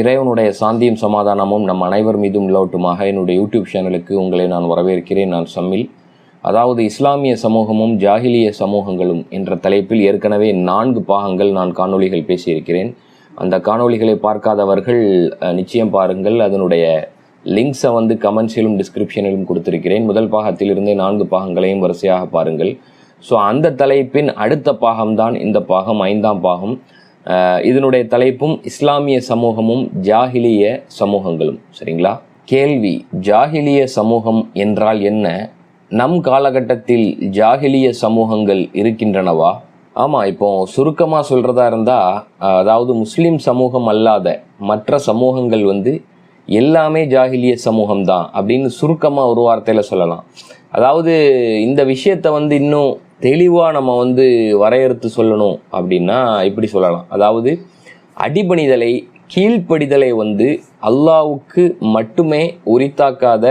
இறைவனுடைய சாந்தியும் சமாதானமும் நம் அனைவர் மீதும் நிலவட்டுமாக. என்னுடைய யூடியூப் சேனலுக்கு உங்களை நான் வரவேற்கிறேன். நான் சம்மில். அதாவது இஸ்லாமிய சமூகமும் ஜாகிலிய சமூகங்களும் என்ற தலைப்பில் ஏற்கனவே நான்கு பாகங்கள் நான் காணொளிகள் பேசியிருக்கிறேன். அந்த காணொளிகளை பார்க்காதவர்கள் நிச்சயம் பாருங்கள். அதனுடைய லிங்க்ஸை வந்து கமெண்ட்ஸிலும் டிஸ்கிரிப்ஷனிலும் கொடுத்திருக்கிறேன். முதல் பாகத்திலிருந்தே நான்கு பாகங்களையும் வரிசையாக பாருங்கள். ஸோ அந்த தலைப்பின் அடுத்த பாகம்தான் இந்த பாகம் ஐந்தாம் பாகம். இதனுடைய தலைப்பும் இஸ்லாமிய சமூகமும் ஜாகிலிய சமூகங்களும் சரிங்களா? கேள்வி ஜாகிலிய சமூகம் என்றால் என்ன? நம் காலகட்டத்தில் ஜாகிலிய சமூகங்கள் இருக்கின்றனவா? ஆமாம் இப்போ சுருக்கமாக சொல்கிறதா இருந்தால் அதாவது முஸ்லீம் சமூகம் அல்லாத மற்ற சமூகங்கள் வந்து எல்லாமே ஜாகிலிய சமூகம் தான் அப்படின்னு சுருக்கமாக ஒரு வார்த்தையில் சொல்லலாம். அதாவது இந்த விஷயத்தை வந்து இன்னும் தெளிவாக நம்ம வந்து வரையறுத்து சொல்லணும் அப்படின்னா இப்படி சொல்லலாம். அதாவது அடிபணிதலை கீழ்ப்படிதலை வந்து அல்லாவுக்கு மட்டுமே உரித்தாக்காத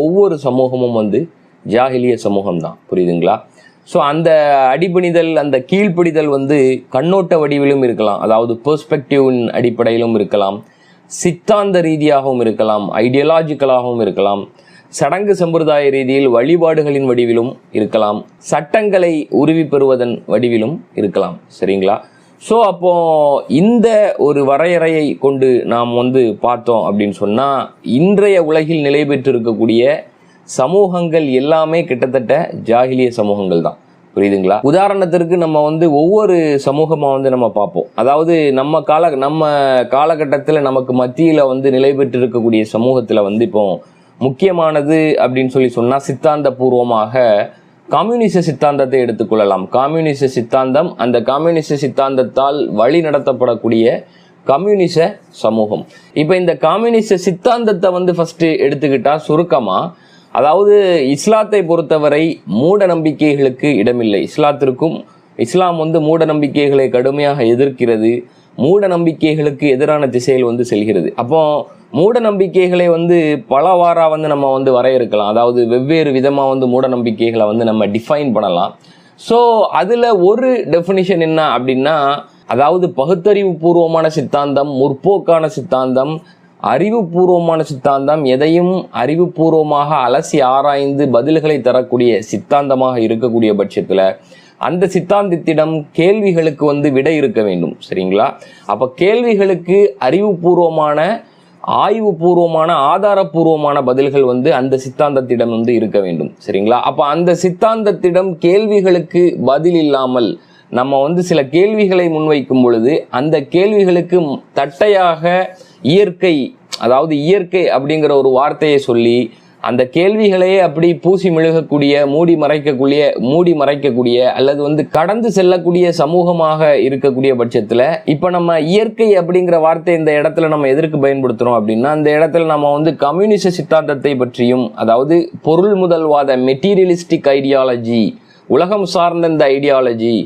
ஒவ்வொரு சமூகமும் வந்து ஜாகிலிய சமூகம் தான் புரியுதுங்களா? ஸோ அந்த அடிபணிதல் அந்த கீழ்ப்படிதல் வந்து கண்ணோட்ட வடிவிலும் இருக்கலாம். அதாவது பெர்ஸ்பெக்டிவின் அடிப்படையிலும் இருக்கலாம். சித்தாந்த ரீதியாகவும் இருக்கலாம். ஐடியலாஜிக்கலாகவும் இருக்கலாம். சடங்கு சம்பிரதாய ரீதியில் வழிபாடுகளின் வடிவிலும் இருக்கலாம். சட்டங்களை உருவி பெறுவதன் வடிவிலும் இருக்கலாம். சரிங்களா? ஸோ அப்போ இந்த ஒரு வரையறையை கொண்டு நாம் வந்து பார்த்தோம் அப்படின்னு சொன்னால் இன்றைய உலகில் நிலை பெற்றிருக்கக்கூடிய சமூகங்கள் எல்லாமே கிட்டத்தட்ட ஜாகிலிய சமூகங்கள் தான். புரியுதுங்களா? உதாரணத்திற்கு நம்ம வந்து ஒவ்வொரு சமூகமாக வந்து நம்ம பார்ப்போம். அதாவது நம்ம கால நம்ம காலகட்டத்தில் நமக்கு மத்தியில் வந்து நிலை பெற்றிருக்கக்கூடிய சமூகத்தில் வந்து இப்போ முக்கியமானது அப்படின்னு சொல்லி சொன்னால் சித்தாந்த பூர்வமாக கம்யூனிச சித்தாந்தத்தை எடுத்துக்கொள்ளலாம். கம்யூனிச சித்தாந்தம் அந்த கம்யூனிச சித்தாந்தத்தால் வழி நடத்தப்படக்கூடிய கம்யூனிச சமூகம். இப்போ இந்த கம்யூனிச சித்தாந்தத்தை வந்து ஃபஸ்ட்டு எடுத்துக்கிட்டால் சுருக்கமாக அதாவது இஸ்லாத்தை பொறுத்தவரை மூட நம்பிக்கைகளுக்கு இடமில்லை. இஸ்லாத்திற்கும் இஸ்லாம் வந்து மூட நம்பிக்கைகளை கடுமையாக எதிர்க்கிறது. மூட நம்பிக்கைகளுக்கு எதிரான திசையில் வந்து செல்கிறது. அப்போ மூட நம்பிக்கைகளை வந்து பலவாறா வந்து நம்ம வந்து வரையறுக்கலாம். அதாவது வெவ்வேறு விதமாக வந்து மூட நம்பிக்கைகளை வந்து நம்ம டிஃபைன் பண்ணலாம். ஸோ அதில் ஒரு டெஃபினிஷன் என்ன அப்படின்னா அதாவது பகுத்தறிவு பூர்வமான சித்தாந்தம் முற்போக்கான சித்தாந்தம் அறிவுபூர்வமான சித்தாந்தம் எதையும் அறிவுபூர்வமாக அலசி ஆராய்ந்து பதில்களை தரக்கூடிய சித்தாந்தமாக இருக்கக்கூடிய பட்சத்தில் அந்த சித்தாந்தத்திடம் கேள்விகளுக்கு வந்து விடை இருக்க வேண்டும் சரிங்களா? அப்போ கேள்விகளுக்கு அறிவுபூர்வமான ஆய்வுபூர்வமான ஆதாரபூர்வமான பதில்கள் வந்து அந்த சித்தாந்தத்திடம் வந்து இருக்க வேண்டும் சரிங்களா? அப்போ அந்த சித்தாந்தத்திடம் கேள்விகளுக்கு பதில் இல்லாமல் நம்ம வந்து சில கேள்விகளை முன்வைக்கும் பொழுது அந்த கேள்விகளுக்கு தட்டையாக இயற்கை அதாவது இயற்கை அப்படிங்கிற ஒரு வார்த்தையை சொல்லி அந்த கேள்விகளையே அப்படி பூசி மெழுகக்கூடிய மூடி மறைக்கக்கூடிய மூடி மறைக்கக்கூடிய அல்லது வந்து கடந்து செல்லக்கூடிய சமூகமாக இருக்கக்கூடிய பட்சத்தில் இப்போ நம்ம இயற்கை அப்படிங்கிற வார்த்தை இந்த இடத்துல நம்ம எதற்கு பயன்படுத்துகிறோம் அப்படின்னா அந்த இடத்துல நம்ம வந்து கம்யூனிச சித்தாந்தத்தை பற்றியும் அதாவது பொருள் முதல்வாத மெட்டீரியலிஸ்டிக் ஐடியாலஜி உலகம் சார்ந்த இந்த ஐடியாலஜி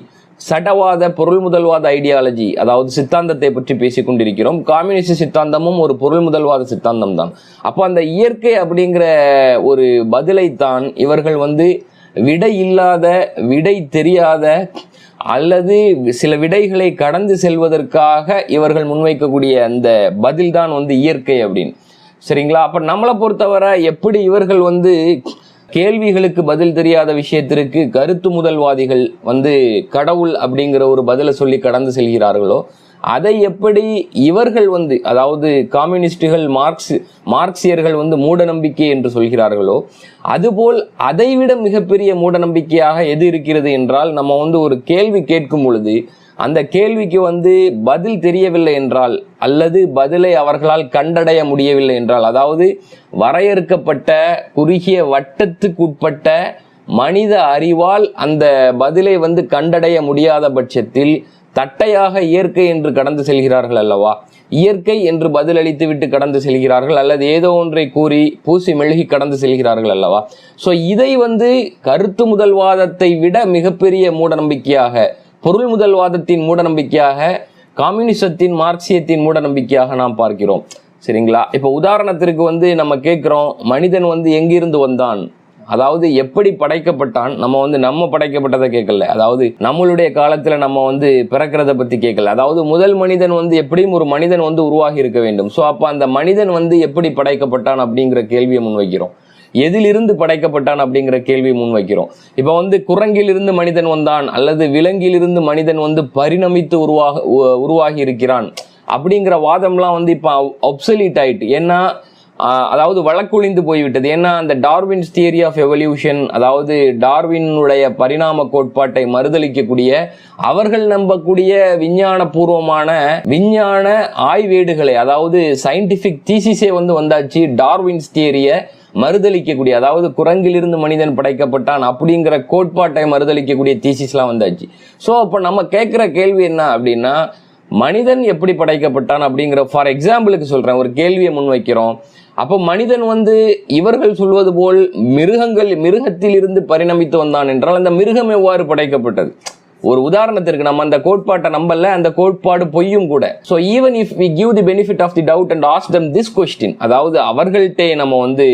சடவாத பொருள் முதல்வாத ஐடியாலஜி அதாவது சித்தாந்தத்தை பற்றி பேசிக் கொண்டிருக்கிறோம் காம்யூனிஸ்ட் சித்தாந்தமும் ஒரு பொருள் முதல்வாத சித்தாந்தம் தான் அப்போ அந்த இயற்கை அப்படிங்கிற ஒரு பதிலைத்தான் இவர்கள் வந்து விடை இல்லாத விடை தெரியாத அல்லது சில விடைகளை கடந்து செல்வதற்காக இவர்கள் முன்வைக்கக்கூடிய அந்த பதில்தான் வந்து இயற்கை அப்படின்னு. சரிங்களா? அப்ப நம்மளை பொறுத்தவரை எப்படி இவர்கள் வந்து கேள்விகளுக்கு பதில் தெரியாத விஷயத்திற்கு கருத்து முதல்வாதிகள் வந்து கடவுள் அப்படிங்கிற ஒரு பதிலை சொல்லி கடந்து செல்கிறார்களோ அதை எப்படி இவர்கள் வந்து அதாவது கம்யூனிஸ்டுகள் மார்க்ஸ் மார்க்சியர்கள் வந்து மூடநம்பிக்கை என்று சொல்கிறார்களோ அதுபோல் அதைவிட மிகப்பெரிய மூடநம்பிக்கையாக எது இருக்கிறது என்றால் நம்ம வந்து ஒரு கேள்வி கேட்கும் பொழுது அந்த கேள்விக்கு வந்து பதில் தெரியவில்லை என்றால் அல்லது பதிலை அவர்களால் கண்டடைய முடியவில்லை என்றால் அதாவது வரையறுக்கப்பட்ட குறுகிய வட்டத்துக்குட்பட்ட மனித அறிவால் அந்த பதிலை வந்து கண்டடைய முடியாத பட்சத்தில் தட்டையாக இயற்கை என்று கடந்து செல்கிறார்கள் அல்லவா? இயற்கை என்று பதிலளித்து விட்டு கடந்து செல்கிறார்கள் அல்லது ஏதோ ஒன்றை கூறி பூசி மெழுகி கடந்து செல்கிறார்கள் அல்லவா? ஸோ இதை வந்து கருத்து முதல்வாதத்தை விட மிகப்பெரிய மூடநம்பிக்கையாக பொருள் முதல்வாதத்தின் மூடநம்பிக்கையாக காம்யூனிசத்தின் மார்க்சியத்தின் மூடநம்பிக்கையாக நாம் பார்க்கிறோம். சரிங்களா? இப்போ உதாரணத்திற்கு வந்து நம்ம கேட்குறோம் மனிதன் வந்து எங்கிருந்து வந்தான்? அதாவது எப்படி படைக்கப்பட்டான்? நம்ம வந்து நம்ம படைக்கப்பட்டதை கேட்கல. அதாவது நம்மளுடைய காலத்துல நம்ம வந்து பிறக்கிறத பத்தி கேட்கல. அதாவது முதல் மனிதன் வந்து எப்படியும் ஒரு மனிதன் வந்து உருவாகி இருக்க வேண்டும். ஸோ அப்போ அந்த மனிதன் வந்து எப்படி படைக்கப்பட்டான் அப்படிங்கிற கேள்வியை முன்வைக்கிறோம். எதிலிருந்து படைக்கப்பட்டான் அப்படிங்கிற கேள்வி முன்வைக்கிறோம். இப்போ வந்து குரங்கிலிருந்து மனிதன் வந்தான் அல்லது விலங்கிலிருந்து மனிதன் வந்து பரிணமித்து உருவாக உ- உருவாகி இருக்கிறான் அப்படிங்கிற வாதம்லாம் வந்து இப்போ அப்சலீட் ஆயிட்டு. ஏன்னா அதாவது வழக்குழிந்து போய்விட்டது. ஏன்னா அந்த டார்வின்ஸ் தியரி ஆஃப் எவல்யூஷன் அதாவது டார்வினுடைய பரிணாம கோட்பாட்டை மறுதளிக்கக்கூடிய அவர்கள் நம்பக்கூடிய விஞ்ஞான பூர்வமான விஞ்ஞான ஆய்வேடுகளை அதாவது சயின்டிஃபிக் தீசிஸே வந்து வந்தாச்சு டார்வின்ஸ் தியரியை மறுதளிக்கக்கூடிய அதாவது குரங்கிலிருந்து மனிதன் படைக்கப்பட்டான் அப்படிங்கிற கோட்பாட்டை மறுதளிக்கக்கூடிய தீசிஸ்லாம் வந்தாச்சு. ஸோ அப்போ நம்ம கேட்குற கேள்வி என்ன அப்படின்னா மனிதன் எப்படி படைக்கப்பட்டான் அப்படிங்கிற ஃபார் எக்ஸாம்பிளுக்கு சொல்கிறேன் ஒரு கேள்வியை முன்வைக்கிறோம் அப்போ மனிதன் வந்து இவர்கள் சொல்வது போல் மிருகங்கள் மிருகத்தில் இருந்து பரிணமித்து வந்தான் என்றால் அந்த மிருகம் எவ்வாறு படைக்கப்பட்டது? ஒரு உதாரணத்திற்கு நம்ம அந்த கோட்பாட்டை நம்பல அந்த கோட்பாடு பொய்யும் கூட. So even if we give the benefit of the doubt and ask them this question அதாவது அவர்கள்ட்டே நம்ம வந்து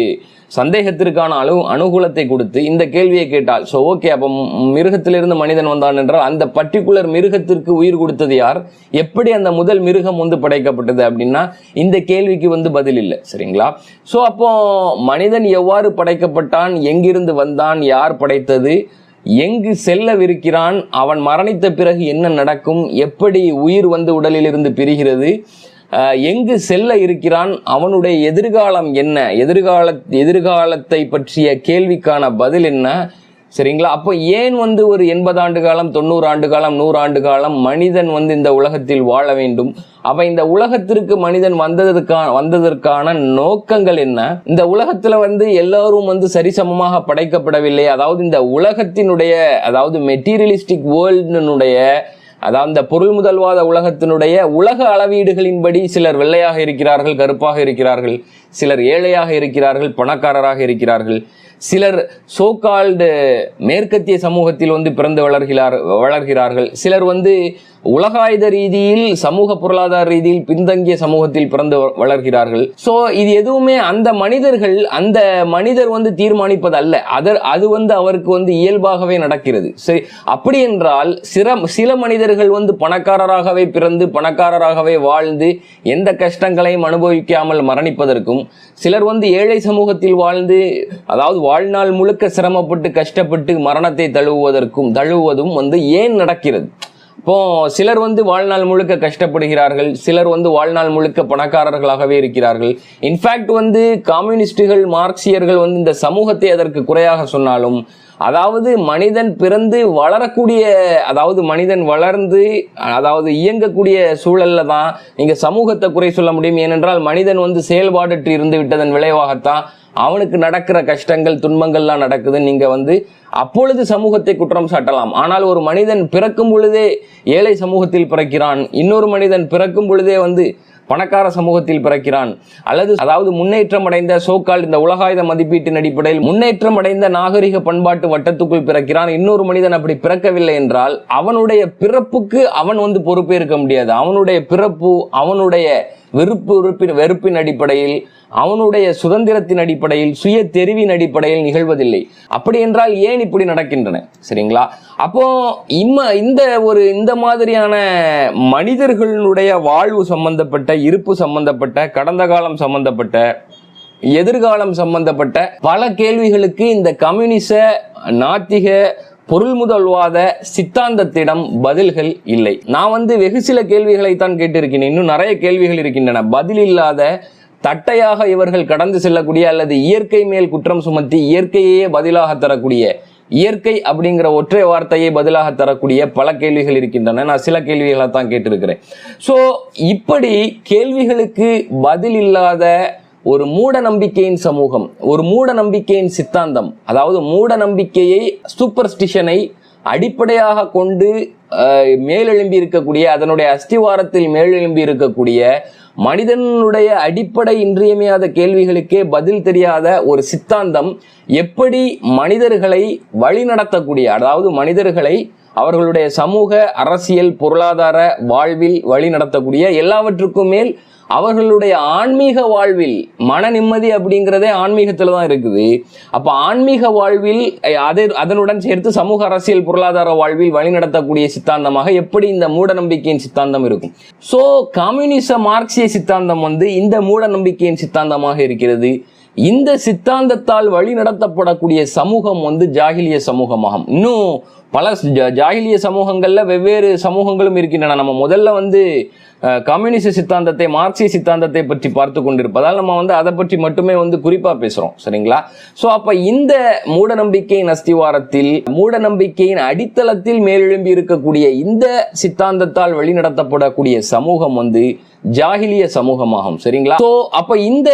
சந்தேகத்திற்கான அணு அனுகூலத்தை கொடுத்து இந்த கேள்வியை கேட்டால் ஸோ ஓகே அப்போ மிருகத்திலிருந்து மனிதன் வந்தான் என்றால் அந்த பர்டிகுலர் மிருகத்திற்கு உயிர் கொடுத்தது யார்? எப்படி அந்த முதல் மிருகம் வந்து படைக்கப்பட்டது அப்படின்னா இந்த கேள்விக்கு வந்து பதில் இல்லை. சரிங்களா? ஸோ அப்போ மனிதன் எவ்வாறு படைக்கப்பட்டான்? எங்கிருந்து வந்தான்? யார் படைத்தது? எங்கு செல்லவிருக்கிறான்? அவன் மரணித்த பிறகு என்ன நடக்கும்? எப்படி உயிர் வந்து உடலிலிருந்து பிரிகிறது? அஹ், எங்கு செல்ல இருக்கிறான்? அவனுடைய எதிர்காலம் என்ன? எதிர்கால எதிர்காலத்தை பற்றிய கேள்விக்கான பதில் என்ன? சரிங்களா? அப்போ ஏன் வந்து ஒரு எண்பது ஆண்டு காலம் தொண்ணூறு ஆண்டு காலம் நூறு ஆண்டு காலம் மனிதன் வந்து இந்த உலகத்தில் வாழ வேண்டும்? அப்ப இந்த உலகத்திற்கு மனிதன் வந்ததற்கான வந்ததற்கான நோக்கங்கள் என்ன? இந்த உலகத்துல வந்து எல்லாரும் வந்து சரிசமமாக படைக்கப்படவில்லை. அதாவது இந்த உலகத்தினுடைய அதாவது மெட்டீரியலிஸ்டிக் வேர்ல்டினுடைய அதாவது இந்த பொருள் முதல்வாத உலகத்தினுடைய உலக அளவீடுகளின்படி சிலர் வெள்ளையாக இருக்கிறார்கள் கருப்பாக இருக்கிறார்கள். சிலர் ஏழையாக இருக்கிறார்கள் பணக்காரராக இருக்கிறார்கள். சிலர் சோகால்டு மேற்கத்திய சமூகத்தில் வந்து பிறந்து வளர்கிறார் வளர்கிறார்கள். சிலர் வந்து உலகாயுத ரீதியில் சமூக பொருளாதார ரீதியில் பின்தங்கிய சமூகத்தில் பிறந்து வ- வளர்கிறார்கள். சோ இது எதுவுமே அந்த மனிதர்கள் அந்த மனிதர் வந்து தீர்மானிப்பது அல்ல அதர் அது வந்து அவருக்கு வந்து இயல்பாகவே நடக்கிறது. சரி அப்படி என்றால் சில சில மனிதர்கள் வந்து பணக்காரராகவே பிறந்து பணக்காரராகவே வாழ்ந்து எந்த கஷ்டங்களையும் அனுபவிக்காமல் மரணிப்பதற்கும் சிலர் வந்து ஏழை சமூகத்தில் வாழ்ந்து அதாவது வாழ்நாள் முழுக்க சிரமப்பட்டு கஷ்டப்பட்டு மரணத்தை தழுவுவதற்கும் தழுவுவதும் வந்து ஏன் நடக்கிறது? இப்போ சிலர் வந்து வாழ்நாள் முழுக்க கஷ்டப்படுகிறார்கள் சிலர் வந்து வாழ்நாள் முழுக்க பணக்காரர்களாகவே இருக்கிறார்கள். இன்ஃபேக்ட் வந்து கம்யூனிஸ்டுகள் மார்க்சியர்கள் வந்து இந்த சமூகத்தை அதற்கு குறையாக சொன்னாலும் அதாவது மனிதன் பிறந்து வளரக்கூடிய அதாவது மனிதன் வளர்ந்து அதாவது இயங்கக்கூடிய சூழல்ல தான் நீங்க சமூகத்தை குறை சொல்ல முடியும். ஏனென்றால் மனிதன் வந்து செயல்பாடற்று இருந்து விட்டதன் விளைவாகத்தான் அவனுக்கு நடக்கிற கஷ்டங்கள் துன்பங்கள்லாம் நடக்குது. நீங்க வந்து அப்பொழுது சமூகத்தை குற்றம் சாட்டலாம். ஆனால் ஒரு மனிதன் பிறக்கும் பொழுதே ஏழை சமூகத்தில் பிறக்கிறான். இன்னொரு மனிதன் பிறக்கும் பொழுதே வந்து பணக்கார சமூகத்தில் பிறக்கிறான். அல்லது அதாவது முன்னேற்றம் அடைந்த சோக்கால் இந்த உலகாயுத மதிப்பீட்டின் அடிப்படையில் முன்னேற்றம் அடைந்த நாகரிக பண்பாட்டு வட்டத்துக்குள் பிறக்கிறான். இன்னொரு மனிதன் அப்படி பிறக்கவில்லை என்றால் அவனுடைய பிறப்புக்கு அவன் வந்து பொறுப்பேற்க முடியாது. அவனுடைய பிறப்பு அவனுடைய வெறுப்பு வெறுப்பின் வெறுப்பின் அடிப்படையில் அவனுடைய சுதந்திரத்தின் அடிப்படையில் சுய தெரிவின் அடிப்படையில் நிகழ்வதில்லை. அப்படி என்றால் ஏன் இப்படி நடக்கின்றன? சரிங்களா? அப்போ இம்ம இந்த ஒரு இந்த மாதிரியான மனிதர்களுடைய வாழ்வு சம்பந்தப்பட்ட இருப்பு சம்பந்தப்பட்ட கடந்த காலம் சம்பந்தப்பட்ட எதிர்காலம் சம்பந்தப்பட்ட பல கேள்விகளுக்கு இந்த கம்யூனிச நாத்திக பொருள் முதல்வாத சித்தாந்தத்திடம் பதில்கள் இல்லை. நான் வந்து வெகு சில கேள்விகளை தான் கேட்டிருக்கிறேன். இன்னும் நிறைய கேள்விகள் இருக்கின்றன. பதில் இல்லாத தட்டையாக இவர்கள் கடந்து செல்லக்கூடிய அல்லது இயற்கை மேல் குற்றம் சுமத்தி இயற்கையே பதிலாக தரக்கூடிய இயற்கை அப்படிங்கிற ஒற்றை வார்த்தையை பதிலாக தரக்கூடிய பல கேள்விகள் இருக்கின்றன. நான் சில கேள்விகளை தான் கேட்டிருக்கிறேன். ஸோ இப்படி கேள்விகளுக்கு பதில் இல்லாத ஒரு மூட நம்பிக்கையின் சமூகம் ஒரு மூட நம்பிக்கையின் சித்தாந்தம் அதாவது மூட நம்பிக்கையை சூப்பர்ஸ்டிஷனை அடிப்படையாக கொண்டு மேலெழும்பி இருக்கக்கூடிய அதனுடைய அஸ்திவாரத்தில் மேலெழும்பி இருக்கக்கூடிய மனிதனுடைய அடிப்படை இன்றியமையாத கேள்விகளுக்கே பதில் தெரியாத ஒரு சித்தாந்தம் எப்படி மனிதர்களை வழிநடத்தக்கூடிய அதாவது மனிதர்களை அவர்களுடைய சமூக அரசியல் பொருளாதார வாழ்வில் வழி நடத்தக்கூடிய எல்லாவற்றுக்கும் மேல் அவர்களுடைய ஆன்மீக வாழ்வில் மன நிம்மதி அப்படிங்கிறதே ஆன்மீகத்தில் தான் இருக்குது. அப்ப ஆன்மீக வாழ்வில் அதை அதனுடன் சேர்த்து சமூக அரசியல் பொருளாதார வாழ்வில் வழிநடத்தக்கூடிய சித்தாந்தமாக எப்படி இந்த மூட நம்பிக்கையின் சித்தாந்தம் இருக்கும்? சோ கம்யூனிச மார்க்சிய சித்தாந்தம் வந்து இந்த மூட நம்பிக்கையின் சித்தாந்தமாக இருக்கிறது. இந்த சித்தாந்தத்தால் வழிநடத்தப்படக்கூடிய சமூகம் வந்து ஜாகிலிய சமூகமாகும். இன்னும் பல ஜாகிலிய சமூகங்கள்ல வெவ்வேறு சமூகங்களும் இருக்கின்றன. நம்ம முதல்ல வந்து அஹ், கம்யூனிச சித்தாந்தத்தை மார்க்சிய சித்தாந்தத்தை பற்றி பார்த்து கொண்டிருப்பதால் நம்ம வந்து அதை பற்றி மட்டுமே வந்து குறிப்பாக பேசுகிறோம் சரிங்களா? சோ அப்ப இந்த மூட நம்பிக்கையின் அஸ்திவாரத்தில் மூடநம்பிக்கையின் அடித்தளத்தில் மேலெழும்பி இருக்கக்கூடிய இந்த சித்தாந்தத்தால் வழிநடத்தப்படக்கூடிய சமூகம் வந்து ஜாகிலிய சமூகமாகும் சரிங்களா? ஸோ அப்போ இந்த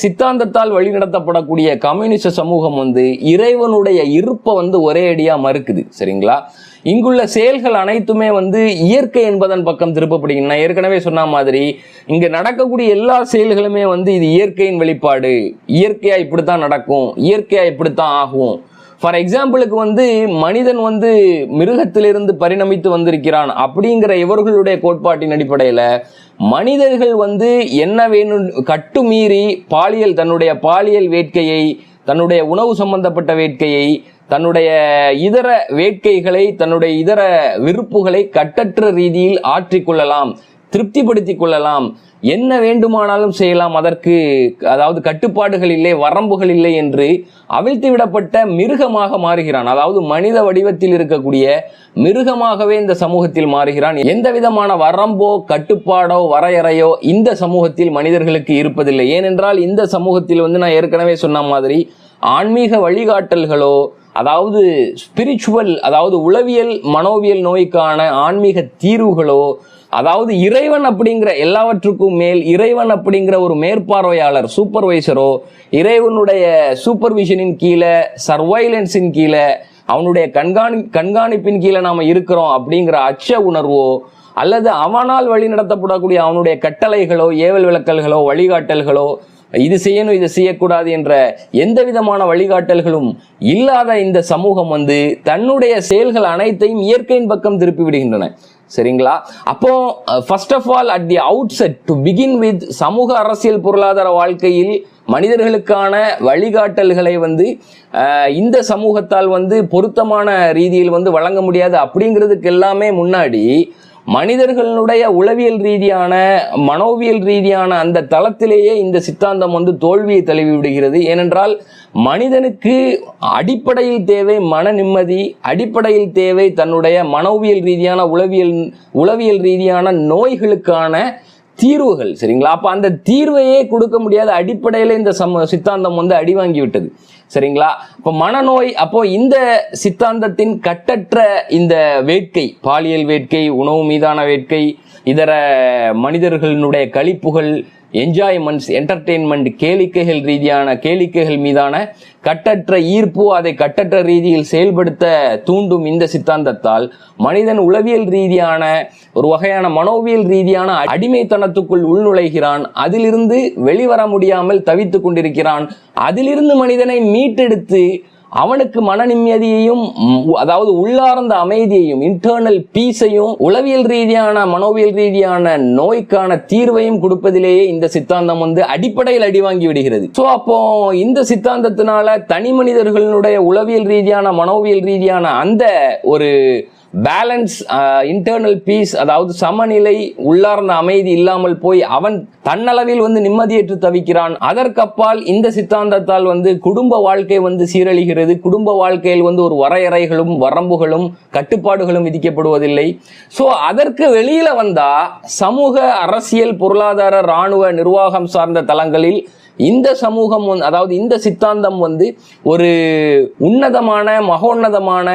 சித்தாந்தத்தால் வழிநடத்தப்படக்கூடிய கம்யூனிச சமூகம் வந்து இறைவனுடைய இருப்பை வந்து ஒரே அடியாக மறுக்குது சரிங்களா? இங்குள்ள செயல்கள் அனைத்துமே வந்து இயற்கை என்பதன் பக்கம் திருப்பப்படுகின்றன. நான் ஏற்கனவே சொன்ன மாதிரி இங்கே நடக்கக்கூடிய எல்லா செயல்களுமே வந்து இது இயற்கையின் வெளிப்பாடு. இயற்கையா இப்படித்தான் நடக்கும் இயற்கையா இப்படித்தான் ஆகும். ஃபார் எக்ஸாம்பிளுக்கு வந்து மனிதன் வந்து மிருகத்திலிருந்து பரிணமித்து வந்திருக்கிறான் அப்படிங்கிற இவர்களுடைய கோட்பாட்டின் அடிப்படையில் மனிதர்கள் வந்து என்ன வேணும் கட்டுமீறி பாலியல் தன்னுடைய பாலியல் வேட்கையை தன்னுடைய உணவு சம்பந்தப்பட்ட வேட்கையை தன்னுடைய இதர வேட்கைகளை தன்னுடைய இதர விருப்புகளை கட்டற்ற ரீதியில் ஆற்றிக்கொள்ளலாம் திருப்திப்படுத்திக் கொள்ளலாம். என்ன வேண்டுமானாலும் செய்யலாம். அதற்கு அதாவது கட்டுப்பாடுகள் இல்லை வரம்புகள் இல்லை என்று அவிழ்த்து விடப்பட்ட மிருகமாக மாறுகிறான். அதாவது மனித வடிவத்தில் இருக்கக்கூடிய மிருகமாகவே இந்த சமூகத்தில் மாறுகிறான். எந்த விதமான வரம்போ கட்டுப்பாடோ வரையறையோ இந்த சமூகத்தில் மனிதர்களுக்கு இருப்பதில்லை. ஏனென்றால் இந்த சமூகத்தில் வந்து நான் ஏற்கனவே சொன்ன மாதிரி ஆன்மீக வழிகாட்டல்களோ அதாவது ஸ்பிரிச்சுவல் அதாவது உளவியல் மனோவியல் நோய்க்கான ஆன்மீக தீர்வுகளோ அதாவது இறைவன் அப்படிங்கிற எல்லாவற்றுக்கும் மேல் இறைவன் அப்படிங்கிற ஒரு மேற்பார்வையாளர் சூப்பர்வைசரோ இறைவனுடைய சூப்பர்விஷனின் கீழே சர்வைலன்ஸின் கீழே அவனுடைய கண்காணி கண்காணிப்பின் கீழே நாம் இருக்கிறோம் அப்படிங்கிற அச்ச உணர்வோ அல்லது அவனால் வழி நடத்தப்படக்கூடிய அவனுடைய கட்டளைகளோ ஏவல் விளக்கல்களோ வழிகாட்டல்களோ இது செய்யணும் இது செய்யக்கூடாது என்ற எந்த விதமான வழிகாட்டல்களும் இல்லாத இந்த சமூகம் வந்து தன்னுடைய செயல்கள் அனைத்தையும் இயற்கையின் பக்கம் திருப்பி விடுகின்றன. சரிங்களா? அப்போ first of all at the outset to begin with சமூக அரசியல் பொருளாதார வாழ்க்கையில் மனிதர்களுக்கான வழிகாட்டல்களை வந்து இந்த சமூகத்தால் வந்து பொருத்தமான ரீதியில் வந்து வழங்க முடியாது. அப்படிங்கிறதுக்கு எல்லாமே முன்னாடி மனிதர்களுடைய உளவியல் ரீதியான மனோவியல் ரீதியான அந்த தளத்திலேயே இந்த சித்தாந்தம் வந்து தோல்வியை தழுவி விடுகிறது ஏனென்றால் மனிதனுக்கு அடிப்படையில் தேவை மன நிம்மதி அடிப்படையில் தேவை தன்னுடைய மனோவியல் ரீதியான உளவியல் உளவியல் ரீதியான நோய்களுக்கான தீர்வுகள் சரிங்களா? அப்போ அந்த தீர்வையே கொடுக்க முடியாத அடிப்படையில் இந்த சம சித்தாந்தம் வந்து அடி வாங்கி விட்டது சரிங்களா? இப்போ மனநோய் அப்போ இந்த சித்தாந்தத்தின் கட்டற்ற இந்த வேட்கை பாலியல் வேட்கை உணவு மீதான வேட்கை இதர மனிதர்களுடைய கழிப்புகள் என்ஜாய்மெண்ட்ஸ் என்டர்டெயின்மெண்ட் கேளிக்கைகள் ரீதியான கேளிக்கைகள் மீதான கட்டற்ற ஈர்ப்பு அதை கட்டற்ற ரீதியில் செயல்படுத்த தூண்டும் இந்த சித்தாந்தத்தால் மனிதன் உளவியல் ரீதியான ஒரு வகையான மனோவியல் ரீதியான அடிமைத்தனத்துக்குள் உள்நுழைகிறான் அதிலிருந்து வெளிவர முடியாமல் தவித்து கொண்டிருக்கிறான் அதிலிருந்து மனிதனை மீட்டெடுத்து அவனுக்கு மன நிம்மதியையும் அதாவது உள்ளார்ந்த அமைதியையும் இன்டர்னல் பீஸையும் உளவியல் ரீதியான மனோவியல் ரீதியான நோய்க்கான தீர்வையும் கொடுப்பதிலேயே இந்த சித்தாந்தம் வந்து அடிப்படையில் அடிவாங்கி விடுகிறது. ஸோ அப்போ இந்த சித்தாந்தத்தினால தனி மனிதர்களுடைய உளவியல் ரீதியான மனோவியல் ரீதியான அந்த ஒரு பேலன்ஸ் இன்டர்னல் பீஸ் அதாவது சமநிலை உள்ளார்ந்த அமைதி இல்லாமல் போய் அவன் தன்னளவில் வந்து நிம்மதியற்று தவிக்கிறான். அதற்கப்பால் இந்த சித்தாந்தத்தால் வந்து குடும்ப வாழ்க்கை வந்து சீரழிகிறது. குடும்ப வாழ்க்கையில் வந்து ஒரு வரையறைகளும் வரம்புகளும் கட்டுப்பாடுகளும் விதிக்கப்படுவதில்லை. ஸோ அதற்கு வெளியில வந்தா சமூக அரசியல் பொருளாதார ராணுவ நிர்வாகம் சார்ந்த தளங்களில் இந்த சமூகம் அதாவது இந்த சித்தாந்தம் வந்து ஒரு உன்னதமான மகோன்னதமான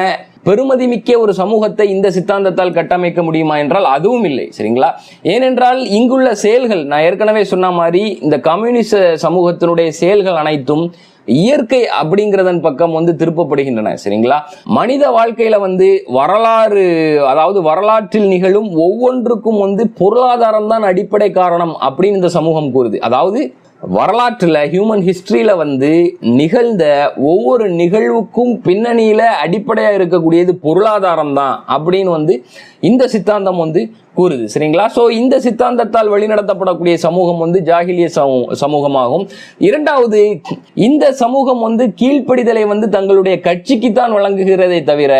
பெருமதிமிக்க ஒரு சமூகத்தை இந்த சித்தாந்தத்தால் கட்டமைக்க முடியுமா என்றால் அதுவும் இல்லை சரிங்களா? ஏனென்றால் இங்குள்ள செயல்கள் நான் ஏற்கனவே சொன்ன மாதிரி இந்த கம்யூனிச சமூகத்தினுடைய செயல்கள் அனைத்தும் இயற்கை அப்படிங்கிறதன் பக்கம் வந்து திருப்பப்படுகின்றன சரிங்களா? மனித வாழ்க்கையில வந்து வரலாறு அதாவது வரலாற்றில் நிகழும் ஒவ்வொன்றுக்கும் வந்து பொருளாதாரம் தான் அடிப்படை காரணம் அப்படின்னு இந்த சமூகம் கூறுது. அதாவது வரலாற்றில் ஹியூமன் ஹிஸ்ட்ரியில் வந்து நிகழ்ந்த ஒவ்வொரு நிகழ்வுக்கும் பின்னணியில் அடிப்படையாக இருக்கக்கூடியது பொருளாதாரம் தான் அப்படின்னு வந்து இந்த சித்தாந்தம் வந்து கூறுது. சரிங்களா? ஸோ இந்த சித்தாந்தத்தால் வழிநடத்தப்படக்கூடிய சமூகம் வந்து ஜாகிலிய சமூ- சமூகமாகும். இரண்டாவது இந்த சமூகம் வந்து கீழ்ப்படிதலை வந்து தங்களுடைய கட்சிக்கு தான் வழங்குகிறதே தவிர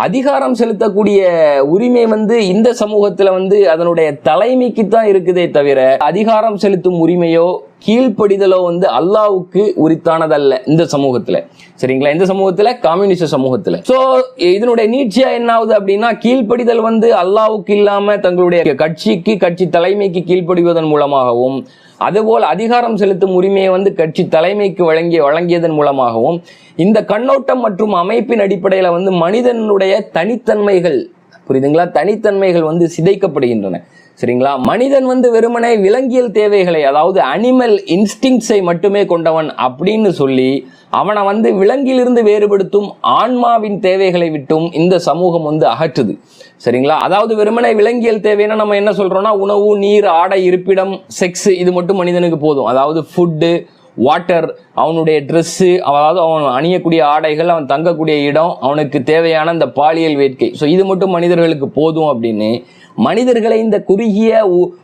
அதிகாரம் செலுத்தக்கூடிய உரிமை வந்து இந்த சமூகத்தில் வந்து அதனுடைய தலைமைக்கு தான் இருக்குதே தவிர அதிகாரம் செலுத்தும் உரிமையோ கீழ்ப்படிதலோ வந்து அல்லாவுக்கு உரித்தானதல்ல இந்த சமூகத்துல. சரிங்களா? இந்த சமூகத்துல? கம்யூனிஸ்ட் சமூகத்துல. சோ இதனுடைய நீட்சியா என்ன ஆகுது அப்படின்னா கீழ்ப்படிதல் வந்து அல்லாவுக்கு இல்லாம தங்களுடைய கட்சிக்கு கட்சி தலைமைக்கு கீழ்ப்படிவதன் மூலமாகவும் அதுபோல் அதிகாரம் செலுத்தும் உரிமையை வந்து கட்சி தலைமைக்கு வழங்கிய வழங்கியதன் மூலமாகவும் இந்த கண்ணோட்டம் மற்றும் அமைப்பின் அடிப்படையில் வந்து மனிதனுடைய தனித்தன்மைகள் புரியுதுங்களா? தனித்தன்மைகள் வந்து சிதைக்கப்படுகின்றன. சரிங்களா? மனிதன் வந்து வெறுமனே விலங்கியல் தேவைகளை அதாவது அனிமல் இன்ஸ்டிங்ஸை மட்டுமே கொண்டவன் அப்படின்னு சொல்லி அவனை வந்து விலங்கிலிருந்து வேறுபடுத்தும் ஆன்மாவின் தேவைகளை விட்டும் இந்த சமூகம் வந்து அகற்றுது. சரிங்களா? அதாவது வெறுமனே விலங்கியல் தேவைன்னா நம்ம என்ன சொல்றோம்னா உணவு நீர் ஆடை இருப்பிடம் செக்ஸ் இது மட்டும் மனிதனுக்கு போதும். அதாவது ஃபுட்டு வாட்டர் அவனுடைய ட்ரெஸ்ஸு அதாவது அவன் அணியக்கூடிய ஆடைகள் அவன் தங்கக்கூடிய இடம் அவனுக்கு தேவையான இந்த பாலியல் வேட்கை. ஸோ இது மட்டும் மனிதர்களுக்கு போதும் அப்படின்னு மனிதர்களை இந்த குறுகிய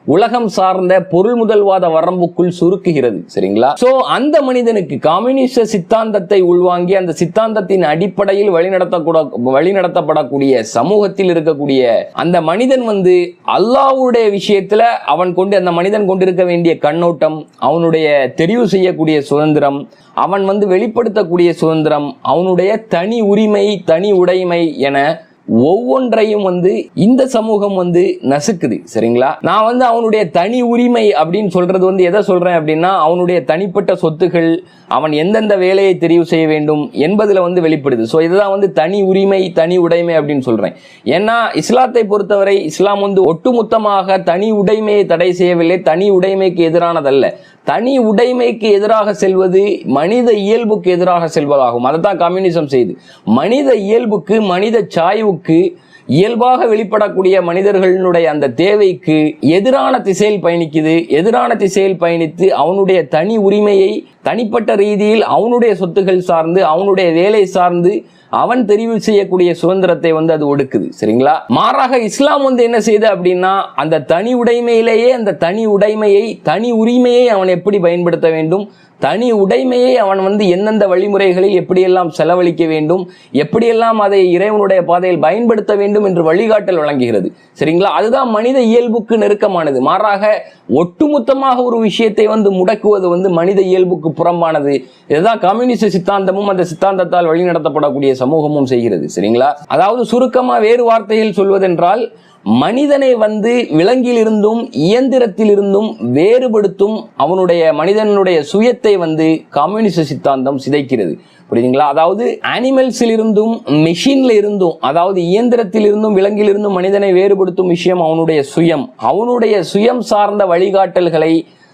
உலகம் சார்ந்த பொருள் முதல்வாத வரம்புக்குள் சுருக்குகிறது சரிங்களா? சோ அந்த மனிதனுக்கு கம்யூனிஸ்ட சித்தாந்தத்தை உள்வாங்கி அந்த சித்தாந்தத்தின் அடிப்படையில் வழிநடத்தக்கூட வழிநடத்தப்படக்கூடிய சமூகத்தில் இருக்கக்கூடிய அந்த மனிதன் வந்து அல்லாஹ்வுடைய விஷயத்துல அவன் கொண்டு அந்த மனிதன் கொண்டிருக்க வேண்டிய கண்ணோட்டம் அவனுடைய தெரிவு செய்யக்கூடிய சுதந்திரம் அவன் வந்து வெளிப்படுத்தக்கூடிய சுதந்திரம் அவனுடைய தனி உரிமை தனி உடைமை என ஒவ்வொன்றையும் வந்து இந்த சமூகம் வந்து நசுக்குது சரிங்களா? நான் வந்து அவனுடைய தனி உரிமை அப்படின்னு சொல்றது வந்து எதை சொல்றேன் அப்படின்னா அவனுடைய தனிப்பட்ட சொத்துகள் அவன் எந்தெந்த வேலையை தெரிவு செய்ய வேண்டும் என்பதில் வந்து வெளிப்படுது. ஸோ இதுதான் வந்து தனி உரிமை தனி உடைமை அப்படின்னு சொல்றேன். ஏன்னா இஸ்லாத்தை பொறுத்தவரை இஸ்லாம் வந்து ஒட்டுமொத்தமாக தனி உடைமையை தடை செய்யவில்லை தனி உடைமைக்கு எதிரானதல்ல. தனி உடைமைக்கு எதிராக செல்வது மனித இயல்புக்கு எதிராக செல்வதாகும். அதை தான் கம்யூனிசம் செய்து. மனித இயல்புக்கு மனித சாய்வுக்கு இயல்பாக வெளிப்படக்கூடிய மனிதர்களினுடைய அந்த தேவைக்கு எதிரான திசையில் பயணிக்குது. எதிரான திசையில் பயணித்து அவனுடைய தனி உரிமையை தனிப்பட்ட ரீதியில் அவனுடைய சொத்துகள் சார்ந்து அவனுடைய வேலை சார்ந்து அவன் தெரிவு செய்யக்கூடிய சுதந்திரத்தை வந்து அது ஒடுக்குது சரிங்களா? மாறாக இஸ்லாம் வந்து என்ன செய்யுது அப்படின்னா அந்த தனி உடைமையிலேயே அந்த தனி உடைமையை தனி உரிமையை அவன் எப்படி பயன்படுத்த வேண்டும்? தனி உடைமையை அவன் வந்து எந்தெந்த வழிமுறைகளில் எப்படியெல்லாம் செலவழிக்க வேண்டும்? எப்படியெல்லாம் அதை இறைவனுடைய பாதையில் பயன்படுத்த வேண்டும் என்று வழிகாட்டல் வழங்குகிறது சரிங்களா? அதுதான் மனித இயல்புக்கு நெருக்கமானது. மாறாக ஒட்டுமொத்தமாக ஒரு விஷயத்தை வந்து முடக்குவது வந்து மனித இயல்புக்கு புறம்பானது. இதுதான் கம்யூனிஸ்ட் சித்தாந்தமும் அந்த சித்தாந்தத்தால் வழிநடத்தப்படக்கூடிய சமூகமும் செய்கிறது சரிங்களா? அதாவது சுருக்கமா வேறு வார்த்தையில் சொல்வதென்றால் மனிதனை வந்து விலங்கிலிருந்தும் இயந்திரத்திலிருந்தும் வேறுபடுத்தும் அவனுடைய மனிதனுடைய சுயத்தை வந்து கம்யூனிஸ்ட் சித்தாந்தம் சிதைக்கிறது. புரியுதுங்களா? அதாவது அனிமல்ஸில் இருந்தும் மெஷின்ல இருந்தும் அதாவது இயந்திரத்தில் இருந்தும் விலங்கிலிருந்தும் மனிதனை வேறுபடுத்தும் விஷயம் அவனுடைய சுயம். அவனுடைய சுயம் சார்ந்த வழிகாட்டல்களை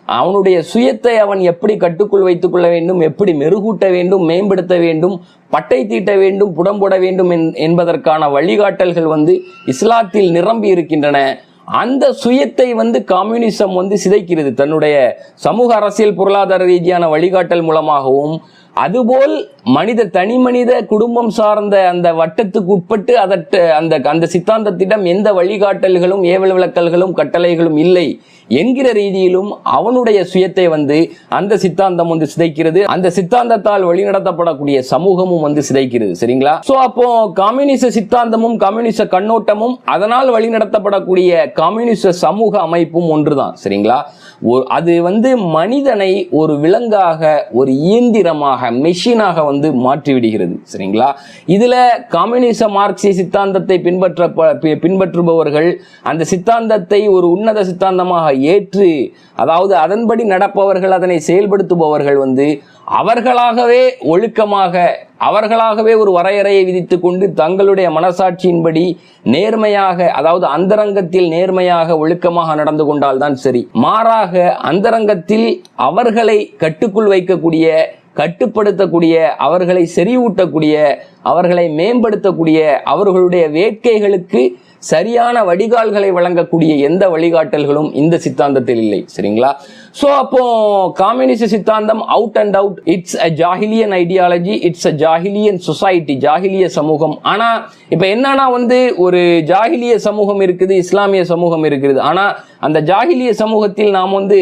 அவனுடைய சுயத்தை அவன் எப்படி கட்டுக்குள் வைத்துக் கொள்ள வேண்டும் எப்படி மெருகூட்ட வேண்டும் மேம்படுத்த வேண்டும் பட்டை தீட்ட வேண்டும் புடம்போட வேண்டும் என்- என்பதற்கான வழிகாட்டல்கள் வந்து இஸ்லாத்தில் நிரம்பி இருக்கின்றன. அந்த சுயத்தை வந்து கம்யூனிசம் வந்து சிதைக்கிறது. தன்னுடைய சமூக அரசியல் பொருளாதார ரீதியான வழிகாட்டல் மூலமாகவும் அதுபோல் மனித தனி மனித குடும்பம் சார்ந்த அந்த வட்டத்துக்கு உட்பட்டு அதற்கு அந்த அந்த சித்தாந்தத்திடம் எந்த வழிகாட்டல்களும் ஏவல் விளக்கல்களும் கட்டளைகளும் இல்லை. என்கிற ரீதியிலும் அவனுடைய சுயத்தை வந்து அந்த சித்தாந்தம் வந்து சிதைக்கிறது. அந்த சித்தாந்தத்தால் வழிநடத்தப்படக்கூடிய சமூகமும் வந்து சிதைக்கிறது. சரிங்களா? சோ அப்போ கம்யூனிச சித்தாந்தமும் கம்யூனிச கண்ணோட்டமும் அதனால் வழிநடத்தப்படக்கூடிய கம்யூனிச சமூக அமைப்பும் ஒன்றுதான். சரிங்களா? அது வந்து மனிதனை ஒரு விலங்காக ஒரு இயந்திரமாக மெஷினாக வந்து மாற்றிவிடுகிறது. சரிங்களா? இதுல கம்யூனிச மார்க்சிய சித்தாந்தத்தை பின்பற்ற பின்பற்றுபவர்கள் அந்த சித்தாந்தத்தை ஒரு உன்னத சித்தாந்தமாக ஏற்று அதாவது அதன்படி நடப்பவர்கள் அதனை செயல்படுத்துபவர்கள் வந்து அவர்களாகவே ஒழுக்கமாக அவர்களாகவே ஒரு வரையறையை விதித்துக் கொண்டு தங்களுடைய மனசாட்சியின்படி நேர்மையாக அதாவது அந்தரங்கத்தில் நேர்மையாக ஒழுக்கமாக நடந்து கொண்டால்தான் சரி. மாறாக அந்தரங்கத்தில் அவர்களை கட்டுக்குள் வைக்கக்கூடிய கட்டுப்படுத்தக்கூடிய அவர்களை செறிவூட்டக்கூடிய அவர்களை மேம்படுத்தக்கூடிய அவர்களுடைய வேட்கைகளுக்கு சரியான வடிகால்களை வழங்கக்கூடிய எந்த வழிகாட்டல்களும் இந்த சித்தாந்தத்தில் இல்லை. சரிங்களா? சோ அப்போ காம்யூனிஸ்ட் சித்தாந்தம் out and out it's a ஜாஹிலியன் ideology it's a ஜாஹிலியன் சொசைட்டி ஜாஹிலிய சமூகம். ஆனா இப்போ என்னன்னா வந்து ஒரு ஜாஹிலிய சமூகம் இருக்குது இஸ்லாமிய சமூகம் இருக்குது. ஆனா அந்த ஜாஹிலிய சமூகத்தில் நாம் வந்து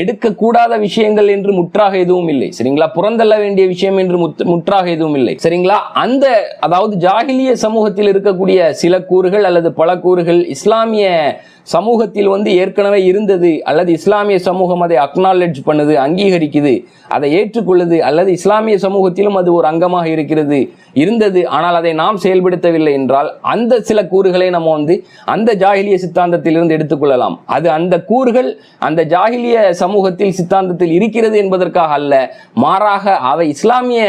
எடுக்கக்கூடாத விஷயங்கள் என்று முற்றாக எதுவும் இல்லை. சரிங்களா? புறந்தள்ள வேண்டிய விஷயம் என்று முற்றாக எதுவும் இல்லை. சரிங்களா? அந்த அதாவது ஜாகிலிய சமூகத்தில் இருக்கக்கூடிய சில கூறுகள் அல்லது பல கூறுகள் இஸ்லாமிய சமூகத்தில் வந்து ஏற்கனவே இருந்தது அல்லது இஸ்லாமிய சமூகம் அதை அக்னாலெட்ஜ் பண்ணுது அங்கீகரிக்குது அதை ஏற்றுக்கொள்ளுது அல்லது இஸ்லாமிய சமூகத்திலும் அது ஒரு அங்கமாக இருக்கிறது இருந்தது ஆனால் அதை நாம் செயல்படுத்தவில்லை என்றால் அந்த சில கூறுகளை நம்ம வந்து அந்த ஜாகிலிய சித்தாந்தத்திலிருந்து எடுத்துக்கொள்ளலாம். அது அந்த கூறுகள் அந்த ஜாகிலிய சமூகத்தில் சித்தாந்தத்தில் இருக்கிறது என்பதற்காக அல்ல மாறாக அவை இஸ்லாமிய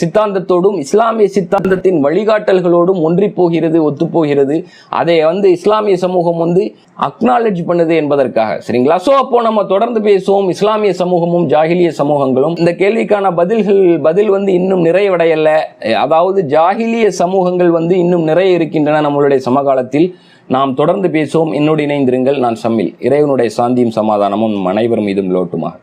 சித்தாந்தத்தோடும் இஸ்லாமிய சித்தாந்தத்தின் வழிகாட்டல்களோடும் ஒன்றி போகிறது ஒத்துப்போகிறது அதை வந்து இஸ்லாமிய சமூகம் வந்து அக்னாலஜ் பண்ணுது என்பதற்காக. சரிங்களா? ஸோ அப்போ நம்ம தொடர்ந்து பேசுவோம். இஸ்லாமிய சமூகமும் ஜாகிலிய சமூகங்களும். இந்த கேள்விக்கான பதில்கள் பதில் வந்து இன்னும் நிறைவடையல. அதாவது ஜாகிலிய சமூகங்கள் வந்து இன்னும் நிறைய இருக்கின்றன நம்மளுடைய சமகாலத்தில். நாம் தொடர்ந்து பேசுவோம். என்னோடு இணைந்திருங்கள். நான் சம்மில். இறைவனுடைய சாந்தியும் சமாதானமும் அனைவரும் மீதும் லோட்டுமாக.